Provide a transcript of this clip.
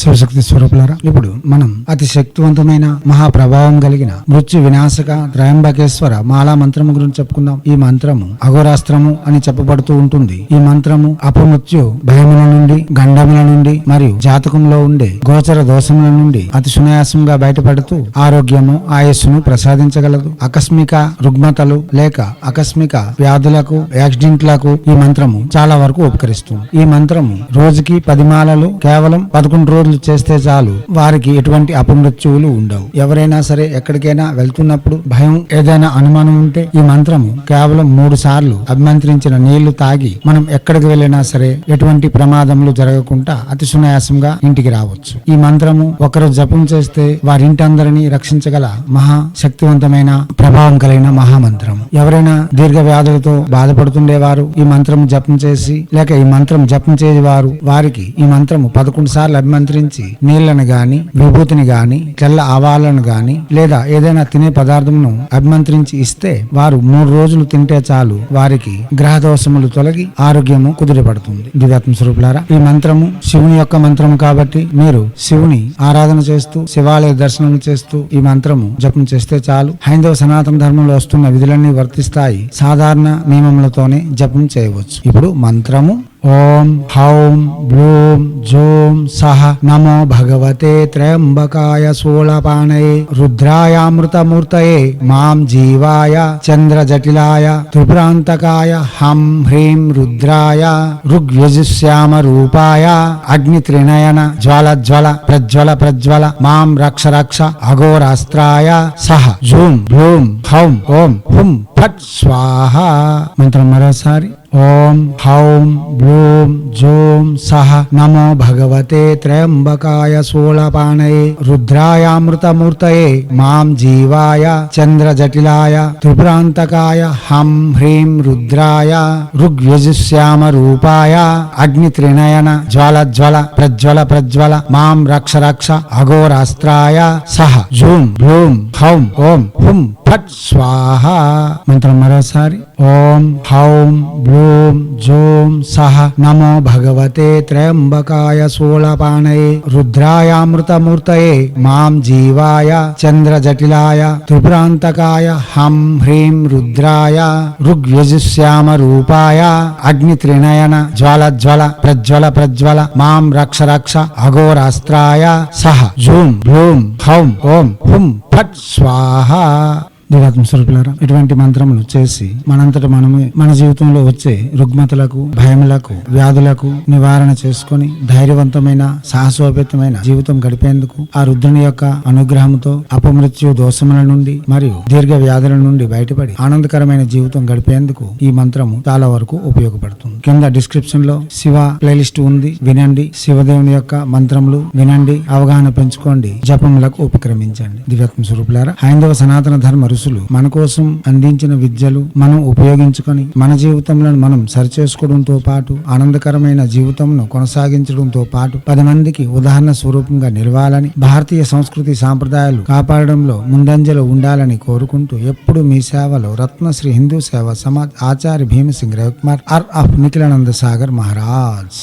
శివశక్తి స్వరూపులారా ఇప్పుడు మనం అతి శక్తివంతమైన మహాప్రభావం కలిగిన మృత్యు వినాశక త్రయంబకేశ్వర మాలా మంత్రము గురించి చెప్పుకుందాం. ఈ మంత్రము అఘోరాస్త్రము అని చెప్పబడుతూ ఉంటుంది. ఈ మంత్రము అపమృత్యు భయముల నుండి గండముల నుండి మరియు జాతకంలో ఉండే గోచర దోషముల నుండి అతి సునాయాసంగా బయటపడుతూ ఆరోగ్యము ఆయస్సును ప్రసాదించగలదు. ఆకస్మిక రుగ్మతలు లేక ఆకస్మిక వ్యాధులకు యాక్సిడెంట్లకు ఈ మంత్రము చాలా వరకు ఉపకరిస్తుంది. ఈ మంత్రము రోజుకి పది మాలలు కేవలం పదకొండు రోజులు చేస్తే చాలు. వారికి ఎటువంటి అపమృత్యువులు ఉండవు. ఎవరైనా సరే ఎక్కడికైనా వెళ్తున్నప్పుడు భయం ఏదైనా అనుమానం ఉంటే ఈ మంత్రము కేవలం మూడు సార్లు అభిమంత్రించిన నీళ్ళు తాగి మనం ఎక్కడికి వెళ్ళినా సరే ఎటువంటి ప్రమాదములు జరగకుండా అతి సునాయాసంగా ఇంటికి రావచ్చు. ఈ మంత్రము ఒకరు జపం చేస్తే వారి ఇంటందరినీ రక్షించగల మహా శక్తివంతమైన ప్రభావం కలిగిన మహామంత్రము. ఎవరైనా దీర్ఘ వ్యాధులతో బాధపడుతుండేవారు ఈ మంత్రం జపం చేసి లేక ఈ మంత్రం జపం చేసేవారు వారికి ఈ మంత్రము పదకొండు సార్లు నియంత్రించి నీళ్ళను గాని విభూతిని గాని తెల్ల ఆవాలను గాని లేదా ఏదైనా తినే పదార్థమును అభిమంత్రించి ఇస్తే వారు మూడు రోజులు తింటే చాలు. వారికి గ్రహ దోషములు తొలగి ఆరోగ్యము కుదిరిపడుతుంది దివ్యాత్మ స్వరూపులారా ఈ మంత్రము శివుని యొక్క మంత్రము కాబట్టి మీరు శివుని ఆరాధన చేస్తూ శివాలయ దర్శనం చేస్తూ ఈ మంత్రము జపం చేస్తే చాలు. హైందవ సనాతన ధర్మంలో వస్తున్న విధులన్నీ వర్తిస్తాయి. సాధారణ నియమములతోనే జపం చేయవచ్చు. ఇప్పుడు మంత్రము ఓం హౌం బ్లూం జూం సహ నమో భగవతే త్రయంబకాయ శూలపాణయే రుద్రాయామృతమూర్తయే మాం జీవాయ చంద్రజటిలాయ త్రిపురాంతకాయ హం హ్రీం రుద్రాయ ఋగ్యజుశ్యామ రూపాయ అగ్నిత్రినయన జ్వల జ్వల ప్రజ్వల ప్రజ్వల మాం రక్ష రక్ష అఘోరాస్త్రాయ సహ జూం బ్లూం హౌం ఓం హుం ఫట్ స్వాహ. మంత్రం మరోసారి. ఓం హౌం బ్లూం జోం సహ నమో భగవతే త్రయంబకాయ శూలపాణయే రుద్రాయామృతమూర్తయే మాం జీవాయ చంద్రజటిలాయ త్రిపురాంతకాయ హం హ్రీం రుద్రాయ ఋగ్యజుశ్యామ రూపాయ అగ్ని త్రినయన జ్వల జ్వల ప్రజ్వల ప్రజ్వల మాం రక్ష రక్ష అఘోరాస్త్రాయ సహ జూం బ్లూం హౌం ఓం హుం ఫట్ స్వాహ. మంత్రం మరోసారి. ఓం హౌం బ్లూం జోం సహ నమో భగవతే త్రయంబకాయ శూలపాణయే రుద్రాయామృతమూర్తయే మాం జీవాయ చంద్రజటిలాయ త్రిపురాంతకాయ హం హ్రీం రుద్రాయ ఋగ్యజుశ్యామ రూపాయ అగ్ని త్రినయన జ్వల జ్వల ప్రజ్వల ప్రజ్వల మాం రక్ష రక్ష అఘోరాస్త్రాయ సహ జూం బ్లూం హౌం ఓం హుం ఫట్ స్వాహ. దివాత్మ స్వరూపులారా ఇటువంటి మంత్రములు చేసి మనంతట మనమే మన జీవితంలో వచ్చే రుగ్మతలకు భయములకు వ్యాధులకు నివారణ చేసుకొని ధైర్యవంతమైన సాహసోపేతమైన జీవితం గడిపేందుకు ఆ రుద్రుని యొక్క అనుగ్రహంతో అపమృత్యు దోషముల నుండి మరియు దీర్ఘ వ్యాధుల నుండి బయటపడి ఆనందకరమైన జీవితం గడిపేందుకు ఈ మంత్రము చాలా వరకు ఉపయోగపడుతుంది. కింద డిస్క్రిప్షన్లో శివ ప్లేలిస్ట్ ఉంది. వినండి. శివదేవుని యొక్క మంత్రములు వినండి. అవగాహన పెంచుకోండి. జపములకు ఉపక్రమించండి. దివ్యాత్మ స్వరూపులారా హైందవ సనాతన ధర్మ ఋషులు మన కోసం అందించిన విద్యలు మనం ఉపయోగించుకొని మన జీవితంలో మనం సరిచేసుకోవడంతో పాటు ఆనందకరమైన జీవితంను కొనసాగించడంతో పాటు పది మందికి ఉదాహరణ స్వరూపంగా నిలవాలని భారతీయ సంస్కృతి సాంప్రదాయాలు కాపాడడంలో ముందంజలో ఉండాలని కోరుకుంటూ ఎప్పుడు మీ సేవలో రత్నశ్రీ హిందూ సేవ సమాజ్ ఆచార్య భీమసింగ్ రవికుమార్ ఆర్ ఆఫ్ నిఖిలానంద సాగర్ మహారాజ్.